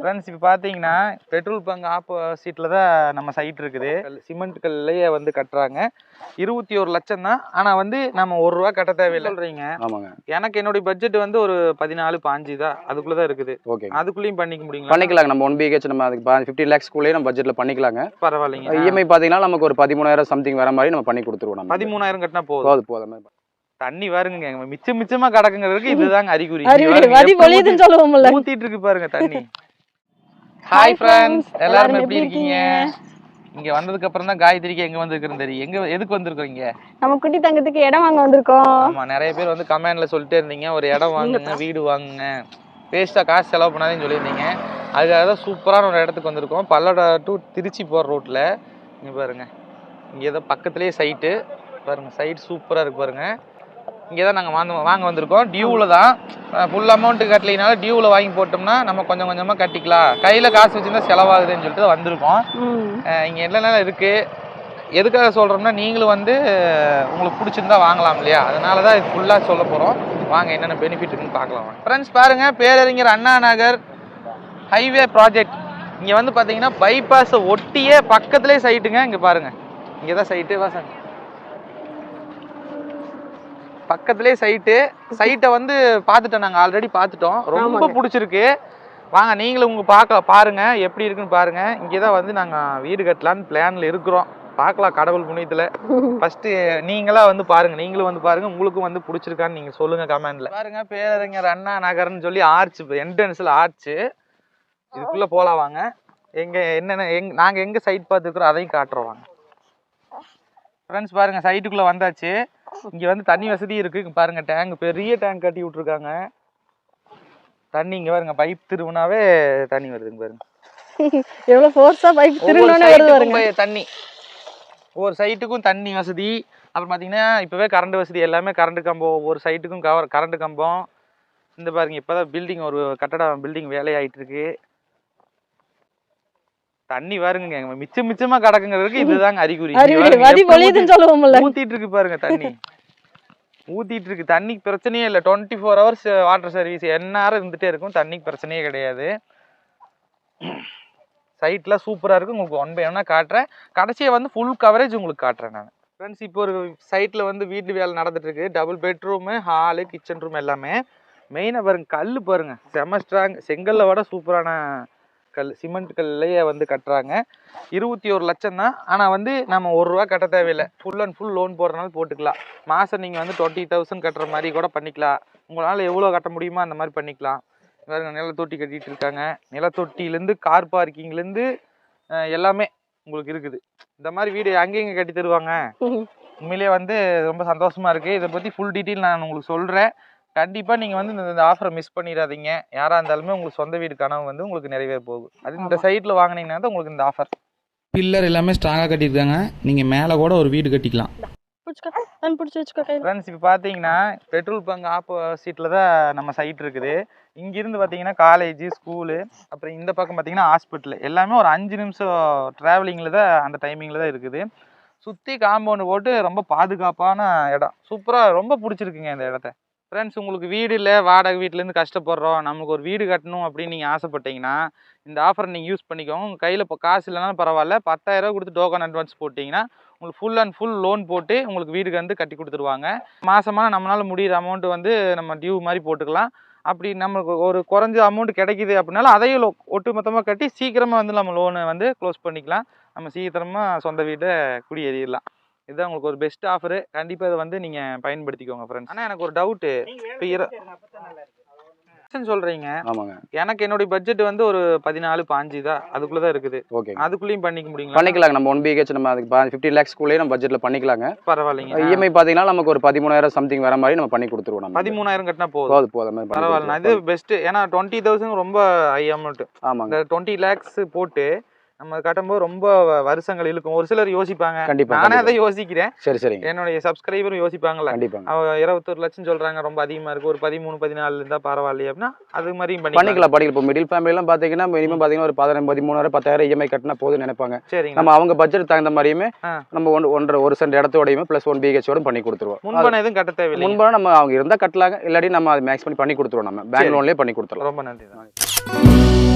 Friends இப்போ பார்த்தீங்கன்னா petrol bunk ஆப்போசிட்டில் தான் நம்ம சைட் இருக்குது. சிமெண்ட் கல்லையே வந்து கட்டுறாங்க. இருபத்தி ஒரு லட்சம் தான். ஆனால் வந்து நம்ம ஒரு ரூபா கட்ட தேவையில்லை. சொல்கிறீங்க ஆமாங்க. எனக்கு என்னுடைய பட்ஜெட் வந்து ஒரு பதினாலு பாஞ்சு தான். அதுக்குள்ளே தான் இருக்குது. ஓகே அதுக்குள்ளேயும் பண்ணிக்க முடியுங்களா? பண்ணிக்கலாங்க. நம்ம ஒன் பிஹெச் நம்ம அதுக்கு ஃபிஃப்டி லேக்ஸ்க்குள்ளேயே நம்ம பட்ஜெட்டில் பண்ணிக்கலாங்க. பரவாயில்லைங்க. இஎம்ஐ பார்த்தீங்கன்னா நமக்கு ஒரு பதிமூணாயிரம் சம்திங் வர மாதிரி நம்ம பண்ணி கொடுத்துருவோம் நம்ம. பதிமூணாயிரம் கட்டினா போதும். போதும் போதும். தண்ணி வருங்க. மிச்சம் மிச்சமா கிடக்குங்கிறதுக்கு இதுதாங்க அறிகுறி. பாருங்க, ஊத்திட்டு இருக்கு பாருங்க தண்ணி. ஹாய் ஃப்ரெண்ட்ஸ் எல்லாரும் எப்படி இருக்கீங்க? இங்க வந்ததுக்கு அப்புறம் தான் காயத்ரிக்கு எங்க வந்திருக்கிறேன் தெரியும். எங்க எதுக்கு வந்திருக்கீங்க நம்ம குட்டி தங்கத்துக்கு இடம் வாங்க வந்திருக்கோம். ஆமா நிறைய பேர் வந்து கமெண்ட்ல சொல்லிட்டே இருந்தீங்க. ஒரு இடம் வாங்குங்க வீடு வாங்குங்க. வேஸ்டா காசு செலவு பண்ணாதேன்னு சொல்லியிருந்தீங்க. அதுக்காக தான் சூப்பரான ஒரு இடத்துக்கு வந்திருக்கோம். பல்லடா டு திருச்சி போற ரோட்ல இங்க பாருங்க. இங்க ஏதோ பக்கத்துலயே சைட்டு பாருங்க சைட் சூப்பரா இருக்கு பாருங்க. இங்கே தான் நாங்கள் வாங்க வாங்க வந்திருக்கோம். டியூவில் தான் ஃபுல் அமௌண்ட்டு கட்டலைனாலும் டியூவில் வாங்கி போட்டோம்னா நம்ம கொஞ்சம் கொஞ்சமாக கட்டிக்கலாம். கையில் காசு வச்சுருந்தா செலவாகுதுன்னு சொல்லிட்டு வந்திருக்கோம். இங்கே என்னென்ன இருக்குது எதுக்காக சொல்கிறோம்னா நீங்களும் வந்து உங்களுக்கு பிடிச்சிருந்தா வாங்கலாம் இல்லையா? அதனால தான் இது ஃபுல்லாக சொல்ல போகிறோம் வாங்க என்னென்ன பெனிஃபிட் இருக்குன்னு பார்க்கலாம். ஃப்ரெண்ட்ஸ் பாருங்கள் பேரறிஞர் அண்ணா நகர் ஹைவே ப்ராஜெக்ட் இங்கே வந்து பார்த்தீங்கன்னா பைபாஸை ஒட்டியே பக்கத்துலேயே சைட்டுங்க இங்கே பாருங்கள் இங்கே தான் சைட்டு வாசன் பக்கத்துலேயே சைட்டு சைட்டை வந்து பார்த்துட்டோம் நாங்கள் ஆல்ரெடி பார்த்துட்டோம். ரொம்ப. பிடிச்சிருக்கு. வாங்க நீங்களும் உங்க பார்க்க பாருங்க எப்படி இருக்குன்னு பாருங்க. இங்கே தான் வந்து நாங்கள் வீடு கட்டலான்னு பிளான்ல இருக்கிறோம். பார்க்கலாம் கடவுள் புண்ணியத்தில். ஃபர்ஸ்ட் நீங்களா வந்து பாருங்க நீங்களும் வந்து பாருங்க உங்களுக்கும் வந்து பிடிச்சிருக்கான்னு நீங்க சொல்லுங்க கமெண்ட்ல பாருங்க பேரறிஞர் அண்ணா நகர்னு சொல்லி ஆர்ச் என்ட்ரன்ஸ்ல ஆர்ச் இதுக்குள்ள போலாம் வாங்க. எங்க என்னென்ன எங் நாங்க எங்க சைட் பார்த்துருக்குறோம் அதையும் காட்டுறோம் வாங்க. ஃப்ரெண்ட்ஸ் பாருங்க சைட்டுக்குள்ள வந்தாச்சு. இங்க வந்து தண்ணி வசதி இருக்கு. இங்க பாருங்க டேங்க் பெரிய டேங்க் கட்டி விட்டுருக்காங்க. தண்ணி இங்க பாருங்க பைப் திருவுனாவே தண்ணி வருதுங்க பாருங்க. எவ்வளவு ஃபோர்ஸா பைப் போய் தண்ணி. ஒவ்வொரு சைட்டுக்கும் தண்ணி வசதி. அப்புறம் பார்த்தீங்கன்னா இப்போவே கரண்ட் வசதி எல்லாமே கரண்ட் கம்பம். ஒவ்வொரு சைட்டுக்கும் கவர் கரண்ட் கம்பம். இந்த பாருங்க இப்போதான் பில்டிங் ஒரு கட்டடம் பில்டிங் வேலையாயிட்டு இருக்கு. தண்ணி பாருங்க மிச்சம் மிச்சமா கிடக்குங்கிறதுக்கு இதுதாங்க அறிகுறி. ஊத்திட்டு இருக்கு பாருங்க தண்ணி. ஊற்றிட்டு இருக்கு தண்ணிக்கு பிரச்சனையே இல்லை. Twenty four hours water service எந்நேரம் இருந்துகிட்டே இருக்கும். தண்ணிக்கு பிரச்சனையே கிடையாது. சைட்லாம் சூப்பராக இருக்கும் உங்களுக்கு ஒன் பை ஒன்னாக காட்டுறேன். கடைசியை வந்து ஃபுல் கவரேஜ் உங்களுக்கு காட்டுறேன் நான். ஃப்ரெண்ட்ஸ் இப்போ ஒரு சைட்டில் வந்து வீட்டு வேலை நடந்துட்டுருக்கு. Double bedroom hall kitchen room எல்லாமே. மெயினாக பாருங்கள் கல் பாருங்க. செம ஸ்ட்ராங் செங்கல்ல விட சூப்பரான கல் சிமெண்ட் கல்லையே வந்து கட்டுறாங்க. இருபத்தி ஒரு லட்சம் தான். ஆனால் வந்து நம்ம ஒரு ரூபா கட்ட தேவையில்லை. ஃபுல் அண்ட் ஃபுல் லோன் போடுறனால போட்டுக்கலாம். மாதம் நீங்கள் வந்து டுவெண்ட்டி தௌசண்ட் கட்டுற மாதிரி கூட பண்ணிக்கலாம். உங்களால் எவ்வளோ கட்ட முடியுமோ அந்த மாதிரி பண்ணிக்கலாம். பாருங்க நிலத்தொட்டி கட்டிட்டு இருக்காங்க. நிலத்தொட்டிலேருந்து கார் பார்க்கிங்லேருந்து எல்லாமே உங்களுக்கு இருக்குது. இந்த மாதிரி வீடு அங்கேயும் கட்டி தருவாங்க. உண்மையிலேயே வந்து ரொம்ப சந்தோஷமா இருக்கு. இதை பற்றி ஃபுல் டீட்டெயில் நான் உங்களுக்கு சொல்கிறேன் கண்டிப்பாக நீங்கள் வந்து இந்த- இந்த ஆஃபரை மிஸ் பண்ணிடாதீங்க யாராக இருந்தாலுமே உங்களுக்கு சொந்த வீடு கனவு வந்து உங்களுக்கு நிறைவேற போகுது. அது இந்த சைட்டில் வாங்குனீங்கன்னா தான் உங்களுக்கு இந்த ஆஃபர் பில்லர் எல்லாமே ஸ்ட்ராங்காக கட்டியிருக்காங்க. நீங்கள் மேலே கூட ஒரு வீடு கட்டிக்கலாம். பிடிச்சுக்கோ. நான் பிடிச்சி வச்சுக்கோ கையில. ஃப்ரெண்ட்ஸ் இப்போ பார்த்தீங்கன்னா பெட்ரோல் பங்க் ஆப்போசிட்டில் தான் நம்ம சைட் இருக்குது. இங்கிருந்து பார்த்தீங்கன்னா காலேஜ் ஸ்கூலு அப்புறம் இந்த பக்கம் பார்த்தீங்கன்னா ஹாஸ்பிட்டல் எல்லாமே ஒரு அஞ்சு நிமிஷம் ட்ராவலிங்கில் தான் அந்த டைமிங்கில் தான் இருக்குது. சுற்றி காம்பவுண்டு போட்டு ரொம்ப பாதுகாப்பான இடம். சூப்பராக ரொம்ப பிடிச்சிருக்குங்க இந்த இடத்த. ஃப்ரெண்ட்ஸ் உங்களுக்கு வீடு இல்லை வாடகை வீட்டிலேருந்து கஷ்டப்படுறோம் நமக்கு ஒரு வீடு கட்டணும் அப்படின்னு நீங்கள் ஆசைப்பட்டீங்கன்னா இந்த ஆஃபரை நீங்கள் யூஸ் பண்ணிக்கோங்க. உங்கள் கையில் இப்போ காசு இல்லைனாலும் பரவாயில்ல. பத்தாயிரரூவா கொடுத்து டோக்கன் அட்வான்ஸ் போட்டிங்கன்னா உங்களுக்கு ஃபுல் அண்ட் ஃபுல் லோன் போட்டு உங்களுக்கு வீடுக்கு வந்து கட்டி கொடுத்துருவாங்க. மாதமாக நம்மளால் முடியிற அமௌண்ட் வந்து நம்ம டியூ மாதிரி போட்டுக்கலாம். அப்படி நம்மளுக்கு ஒரு குறைஞ்ச அமௌண்ட் கிடைக்குது அப்படின்னாலும் அதையும் லோ- ஒட்டுமொத்தமாக கட்டி சீக்கிரமாக வந்து நம்ம லோனை வந்து க்ளோஸ் பண்ணிக்கலாம். நம்ம சீக்கிரமாக சொந்த வீட்டை குடியேறிடலாம். இதுதான் உங்களுக்கு ஒரு பெஸ்ட் ஆஃபரு கண்டிப்பாக இதை வந்து நீங்கள் பயன்படுத்திக்கோங்க ஃப்ரெண்ட்ஸ் ஆனால் எனக்கு ஒரு டவுட்டு இப்போ இர சொல்கிறீங்க ஆமாங்க. எனக்கு என்னுடைய பட்ஜெட் வந்து ஒரு பதினாலு பாஞ்சு தான். அதுக்குள்ளே தான் இருக்குது. ஓகே அதுக்குள்ளேயும் பண்ணிக்க முடியுங்களா? பண்ணிக்கலாங்க. நம்ம ஒன் பிஹெச் நம்ம அதுக்கு ஃபிஃப்டி லேக்ஸ்க்குள்ளேயே நம்ம பட்ஜெட்டில் பண்ணிக்கலாங்க. பரவாயில்லைங்க. இஎம்ஐ பார்த்தீங்கன்னா நமக்கு ஒரு பதிமூணாயிரம் சம்திங் வர மாதிரி நம்ம பண்ணி கொடுத்துருவோம் நம்ம. பதிமூணாயிரம் கட்டினா போதும். போதும் போதும். பரவாயில்ல. இது. பெஸ்ட் ஏன்னா டுவெண்ட்டி தௌசண்ட் ரொம்ப ஹை அமௌண்ட் ஆமாங்க. டுவெண்ட்டி லேக்ஸ் போட்டு நம்ம கட்டும்போது ரொம்ப வருஷங்கள் இழுக்கும். ஒரு சிலர் யோசிப்பாங்க. கண்டிப்பா நானே அதை கண்டிப்பா. யோசிக்கிறேன். சரி சரிங்க என்னுடைய சப்ஸ்கிரைபரும் யோசிப்பாங்கல்ல. கண்டிப்பாங்க. அவ இருபத்தொரு லட்சம் சொல்றாங்க ரொம்ப அதிகமா இருக்கு. ஒரு பதிமூணு பதினாலு இருந்தா பரவாயில்லையே அப்படின்னா அது மாதிரியும் பண்ணிக்கலாம். பண்ணிக்கலாம் இப்போ மிடில் ஃபேமிலிலாம் பார்த்தீங்கன்னா மினிமம் பார்த்தீங்கன்னா ஒரு பதினஞ்சு பதிமூணாயிரம் பத்தாயிரம் இஎம்ஐ கட்டினா போதும்னு நினைப்பாங்க. சரிங்க. நம்ம அவங்க பட்ஜெட் தகுந்த மாதிரியுமே. நம்ம ஒன் ஒன்றரை ஒரு சென்ட் இடத்தோடையுமே ப்ளஸ் ஒன் பிஹெச்சோட பண்ணி கொடுத்துருவோம். முன்பணம் எதுவும் கட்ட தேவையில்லை முன்பாக நம்ம அவங்க இருந்தால் கட்டலாங்க. இல்லாட்டி நம்ம அதை மேக்ஸ் பண்ணி பண்ணி கொடுத்துருவோம் நம்ம. பேங்க் சரி. லோன்லேயே பண்ணி கொடுத்துருவோம் ரொம்ப நன்றி